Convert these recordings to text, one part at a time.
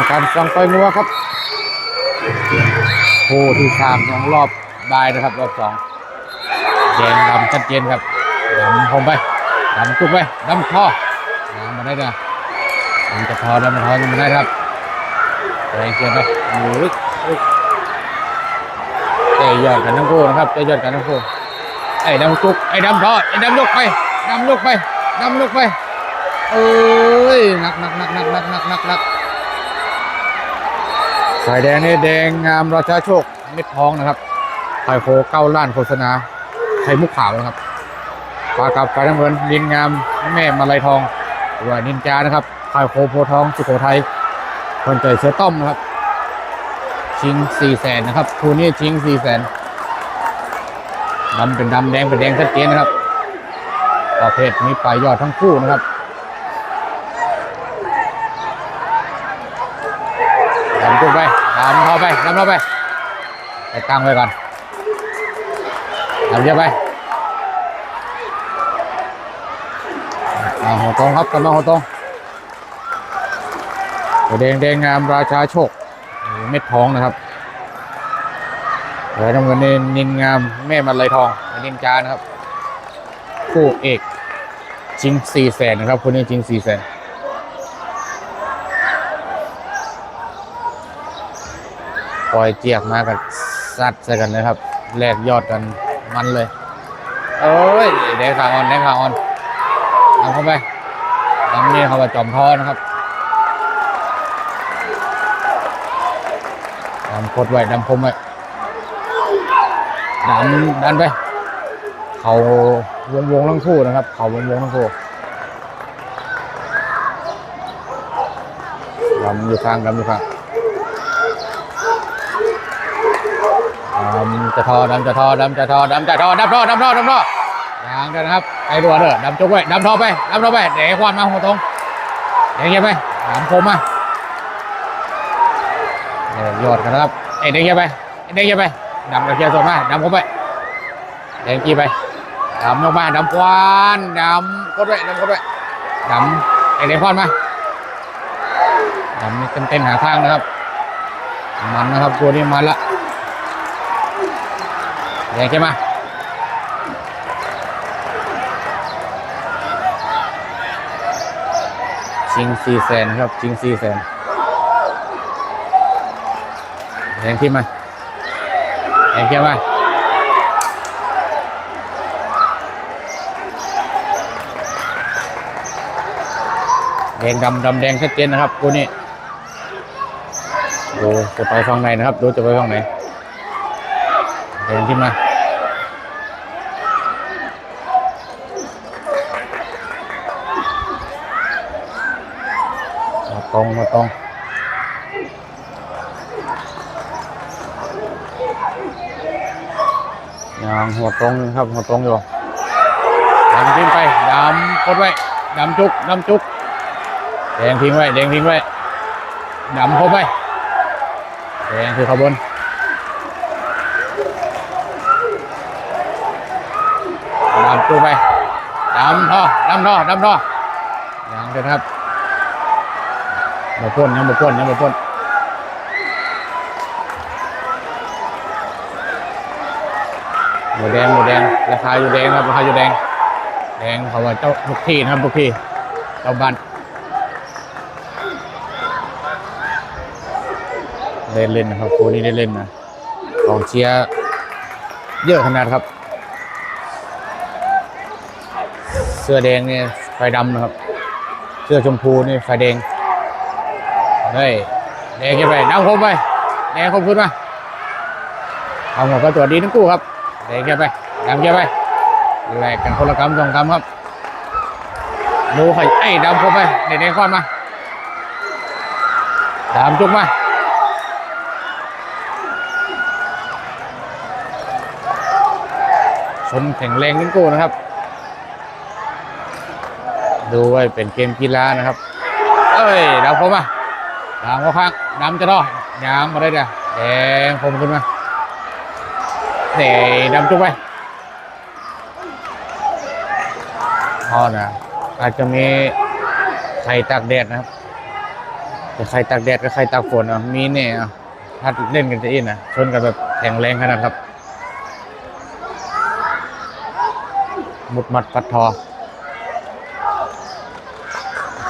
มการสั่งไปนัวครับคู่ที่สามของรอบได้นะครับ รอบสองแดงดำชัดเจนครับดำพมไปดำจุกไปดำท่อมาได้นะดักระทอดำกระทอยังไม่ได้ครับแรงเกินไปอมูลึกแต่ยอดกันทั้งคู่นะครับแต่ยอดกันทั้งคู่ไอ้ดำจุกไอ้ดำท่อไอ้ดำลุกไปดำลุกไปดำลุกไปเอ้ยหนักหนักหนักหนักหนักหนักหนัก สายแดงนี่แดงงามราชาโชคเม็ดทองนะครับไข่โคเก้าล้านโฆษณาไข่มุกขาวนะครับปลากับปลาน้ำเงินลินงามแม่มาลายทองหรือว่านินจานะครับไข่โคโพทองสุโขทัยคนใจเชื้อต้อมนะครับ ชิงสี่แสนนะครับคูนี้ชิงสี่แสนดำเป็นดำแดงเป็นแดงชัดเจนนะครับ ประเภทนี้ปลายยอดทั้งคู่นะครับดำขึ้นไป ดำเขาไปดำเขาไป ไปตั้งไว้ก่อนดำเยอะไปเอาหัวตรงครับกำลังหัวตรงตัวแดงแดงงามราชาโชค เม็ดทองนะครับเหลือน้ำเงินนินงามแม่มันเลยทองนินจานะครับ คู่เอกชิงสี่แสนนะครับคนนี้ชิงสี่แสน ปล่อยเจียกมากับซัดใส่กันเลยครับแลกยอดกันมันเลยเอ้ยแดงขาอ่อนแดงขาอ่อนทำเข้าไปทำนี่เขาว่าจอมทอนะครับดำกดไว้ดำคมไว้ดำดันไป เขาวงวงทั้งคู่นะครับ เขาวงวงทั้งคู่ดำอยู่ข้างดำอยู่ข้างำจะทอดำจะทอดำจะทอดำจะทอดำทอดำทอดำทอยางเดียวนะครับไอ้รัวเด้อดำจุกไว้ดำทอไปดำทอไปเดี๋ยวควันมาหัวตรงเดี๋ยวเงี้ยไปดำคมมาเดี๋ยวยอดกันนะครับไอ้เดี๋ยวเงี้ยไปเดี๋ยวเงี้ยไปดำกระเทียมสดมาดำคมไปเดี๋ยวกี้ไปดำลงมาดำควันดำกดไว้ดำกดไว้ดำไอ้เดี๋ยวควันมาดำนี่เต้นหาทางนะครับมันนะครับตัวนี้มันละ แดงใช่ไหมชิงสี่แสนครับ ชิงสี่แสนแดงที่มาแดงเข้ามาแดงดำดำแดงชัดเจนนะครับคู่นี้ดูจะไปฝั่งไหนนะครับ ดูจะไปฝั่งไหน เดินขึ้นมามาตรงมาตรงยังหัวตรงครับหัวตรงอยู่ดำทิ้งไปดำกดไว้ดำจุกดำจุกแดงทิ้งไว้แดงทิ้งไว้ดำเข้าไปแดงคือขบวน ดำตัวไปดำท่อดำท่อดำท่อยังเถอะครับมาพ่นยังมาพ่นยังมาพ่นหมูแดงหมูแดงราคาอยู่แดงครับราคาอยู่แดง แดงเขาว่าเจ้าทุกที่นะครับทุกที่เจ้าบ้านเล่นเล่นนะครับคู่นี้ได้เล่นนะกองเชียร์เยอะขนาดครับ เสื้อแดงเนี่ยไฟดำนะครับ เสื้อชมพูนี่ไฟแดงเฮ้ยแดงขึ้นไปดำคมไปแดงคมขึ้นมาเอาหมดก็ตัวดีทั้งคู่ครับแดงขึ้นไปดำขึ้นไปแลกกันคนละคำสองคำครับดูไข่ไอ้ดำคมไปเด็ดแดงคอนมาดำจุกมาชนแข็งแรงทั้งคู่นะครับ ดูไว้เป็นเกมกีฬานะครับ เอ้ยดำคมมาดำเข้าข้างดำจะรอดยางมาได้เด้อแดงคมขึ้นมาเดดำจุกไปพอนะอาจจะมีไข่ตากแดดนะครับจะใครตากแดดก็ใครตากฝนอะมีเนี่ยถ้าเล่นกันจะอินอะชนกันแบบแข็งแรงขนาดครับมุดมัดปัดทอ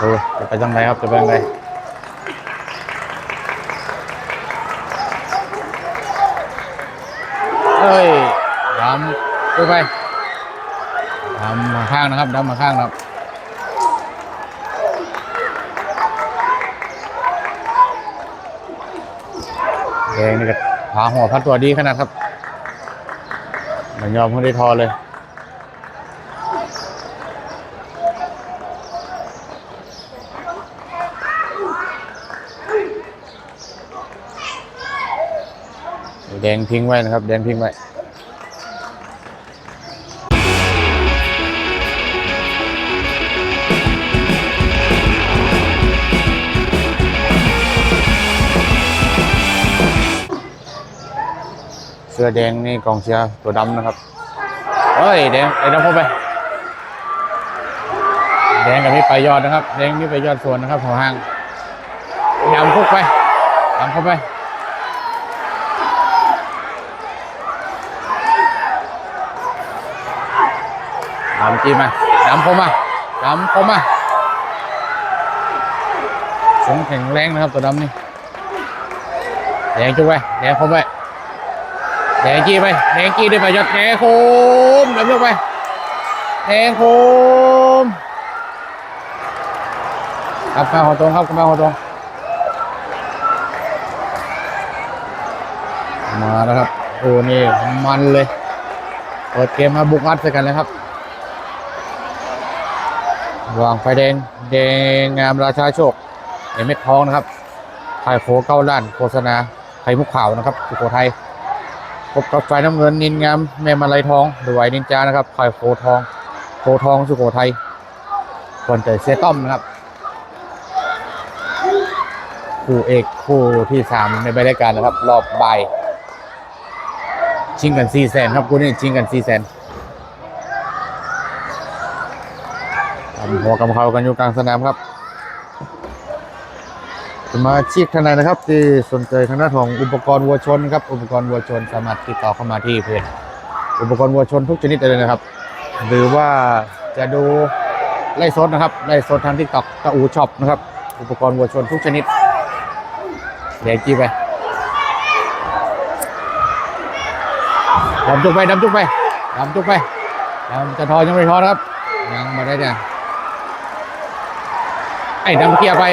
โอ้จะไปจังไรครับจะไปจังไรเอ้ยดำดูไปดำมาข้างนะครับดำมาข้างครับแดงนี่ก็ผาหัวพัดตัวดีขนาดครับมันยอมให้ได้ทอเลย แดงทิ้งไว้นะครับ แดงทิ้งไว้เสื้อแดงนี่กองเชียร์ตัวดำนะครับเฮ้ยแดงไอ้ดำเข้าไป แดงกับพี่ไปยอดนะครับ แดงนี่ไปยอดสวนนะครับหัวห้างดำคุกไปดำเข้าไป ดำจีมาดำเข้ามาดำเข้ามาสงแข็งแรงนะครับตัวดำนี่แดงจุกไปแดงเข้าไปแดงจี้ไปแดงจี้ด้ไปยอดแดงโคมดำยกไปแดงโคมครับมาหัวตรงครับมาหัวตรงมาแล้วครับโอ้นี่มันเลยเปิดเกมมาบุกอัดใส่กันเลยครับ วางไฟแดงแดงงามราชาโชคในเม็ดทองนะครับไข่โคเก้าล้านโฆษณาไข่มุกขาวนะครับสุโขทัยพบกับไฟน้ำเงินนินงามแม่มาลัยทองหรือไหวนินจานะครับไข่โคทองโคทองสุโขทัยคนเตะเซต้อมนะครับคู่เอกคู่ที่สามในรายการนะครับ รอบบ่ายชิงกันสี่แสนครับคู่นี้ชิงกันสี่แสนทำ หัวกำเขากันอยู่กลางสนามครับสมาชิกท่านใดนะครับ ที่สนใจทางด้านของอุปกรณ์วัวชนครับ อุปกรณ์วัวชนสามารถติดต่อเข้ามาที่เพจอุปกรณ์วัวชนทุกชนิดเลยนะครับ หรือว่าจะดูไล่สดนะครับไล่สดทางทิกตอกตะอูช็อปนะครับ อุปกรณ์วัวชนทุกชนิดเดี๋ยวจีไปดำจุกไปดำจุกไปดำจุกไปดำจะทอยังไม่ทอนะครับ ยังมาได้เนี่ย ไอ้ดำเกียร์ไป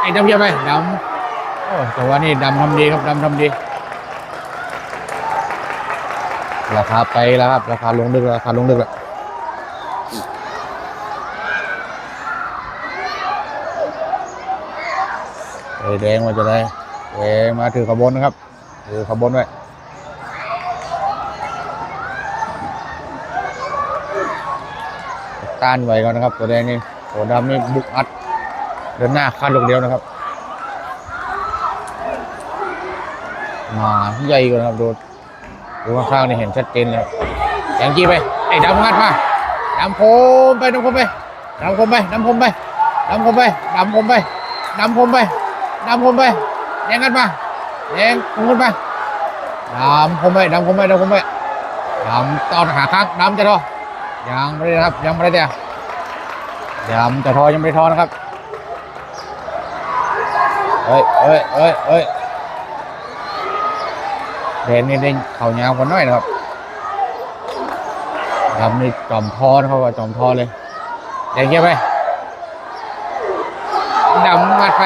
ไอ้ดำเยอะไปดำโอ้แต่ว่านี่ดำทำดีครับดำทำดี ราคาไปแล้วครับ ราคาลงลึกราคาลงลึกแล้วเอ้แดงมาจะได้แดงมาถือขบวนนะครับ ถือขบวนไว้ต้านไว้ก่อนนะครับ ตัวแดงนี่ ตัวดำนี่บุกอัด เดินหน้าคาดลูกเดียวนะครับ มาใหญ่กว่านะครับดูดูข้างๆนี่เห็นชัดเจนเลยแยังกี้ไปไอ้ดำงัดมาดำโคมไปดำโคมไปดำโคมไปดำโคมไปดำโคมไปดำโคมไปดำโคมไปดำโคมไปแดงงัดมาแดงโคมไปดำโคมไปดำโคมไปดำโคมไปดำตอนขาข้างดำจะทอยังไม่ได้ครับยังไม่ได้เดียว ดำจะทอยังไม่ทอนะครับเอ้ยเอ้ยเอ้ยเอ้ยแดงนี่ได้เข่ายาวกว่าน้อยนะครับดำนี่จอมทอนะครับว่าจอมทอเลยแดงเงี้ยไปดำงัดไป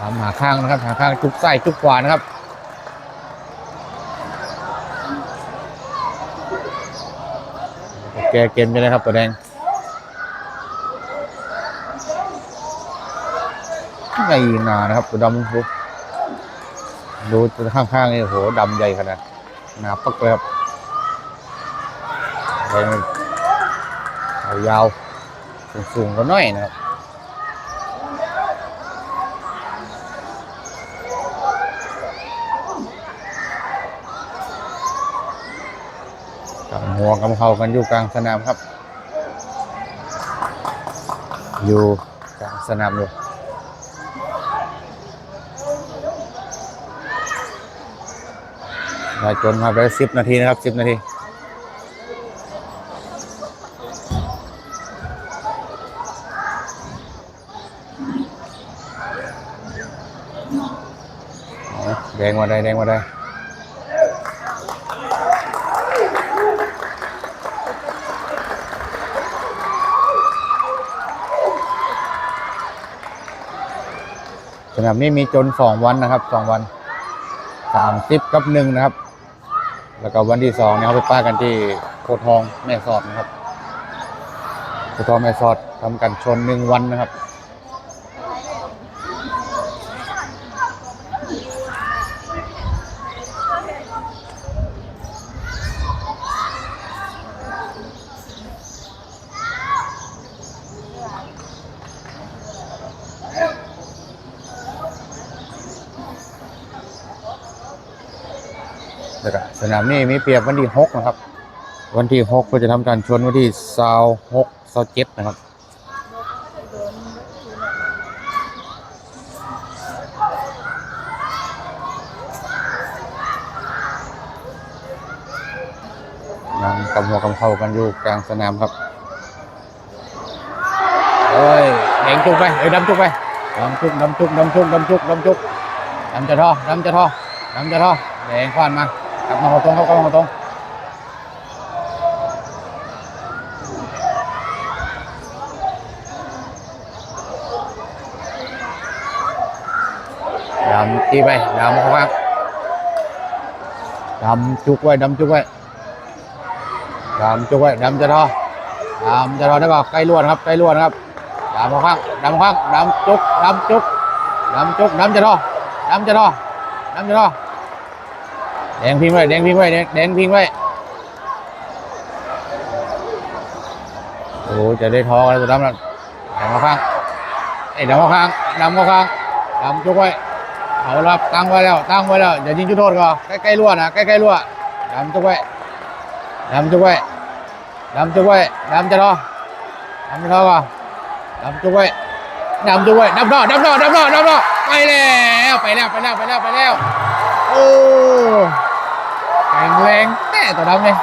ดำหาข้างนะครับ หาข้างจุกไส้จุกขวานะครับแกเกมไปเลยครับตัวแดง ไงนานะครับ ตัวดำดูดูตัวข้างๆนี่โหดำใหญ่ขนาดหนาปักเลยครับแดงยาวๆสูงๆก็น้อยนะครับกับหัวกำเขากันอยู่กลางสนามครับ อยู่กลางสนามเลย ได้จนครับได้สิบนาทีนะครับสิบนาทีเอาแดงมาได้แดงมาได้สนามนี้มีจนสองวันนะครับสองวันสามสิบกับหนึ่งนะครับ แล้วก็วันที่สองเนี่ยเขาไปป้ากันที่โพทองแม่สอดนะครับโพทองแม่สอดทำกันชนหนึ่งวันนะครับ นามนี้มีเปรียบวันที่หกนะครับ วันที่หกก็จะทำการชนวันที่สาวหกสาวเจ็ดนะครับนั่งกำหัวกำเข้ากันอยู่กลางสนามครับเอ้ยแดงจุกไปเอ้ยดำจุกไปดำจุกดำจุกดำจุกดำจุกดำจุกดำจะท่อดำจะท่อดำจะท่อแดงควานมา กลับมาหัวตรงครับกลับมาหัวตรงดำตีไปดำเข้าข้างดำจุกไว้ดำจุกไว้ดำจุกไว้ดำจะท่อดำจะท่อได้ป่ะใกล้ล้วนครับใกล้ล้วนครับดำข้างดำข้างดำจุกดำจุกดำจุกดำจะรอดำจะรอดำจะรอ แดงพิงไว้แดงพิงไว้แดงแดงพิงไว้โอ้จะได้ทองอะไรตัวดำนั่นดำข้างไอ้ดำข้างดำข้างดำจุกไว้เอารับตั้งไว้แล้วตั้งไว้แล้วอย่ายิงจุดโทษก็ใกล้ๆรั่วนะใกล้ๆรั่วดำจุกไว้ดำจุกไว้ดำจุกไว้ดำจะรอดำจะรอก่อนดำจุกไว้ดำจุกไว้ดำรอดำรอดำรอดำรอไปแล้วไปแล้วไปแล้วไปแล้วไปแล้วโอ้ ข็งแรงแน่ตัวดำเลย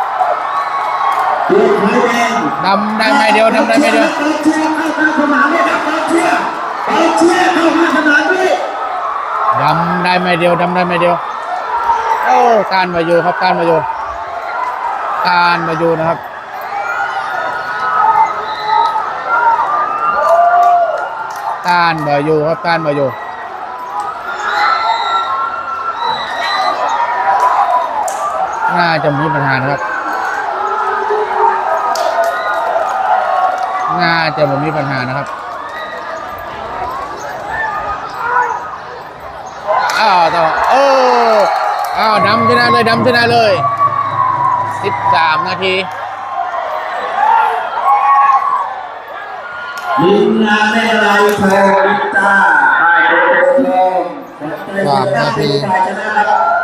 ดำได้ไม่เดียวดำได้ไม่เดียวดำได้ไม่เดียวดำได้ไม่เดียวโอ้การมาอยู่ครับการมาอยู่การมาอยู่นะครับการมาอยู่ครับการมาอยู่น่าจะมีปัญหานะครับ น่าจะไม่มีปัญหานะครับอ้าวต่อโอ้อ้าวดำชนะเลยดำชนะเลย13นาทียิงงานไม่อะไรโชว์ลิต้าได้โดนโชว์สามนาทีชนะครับ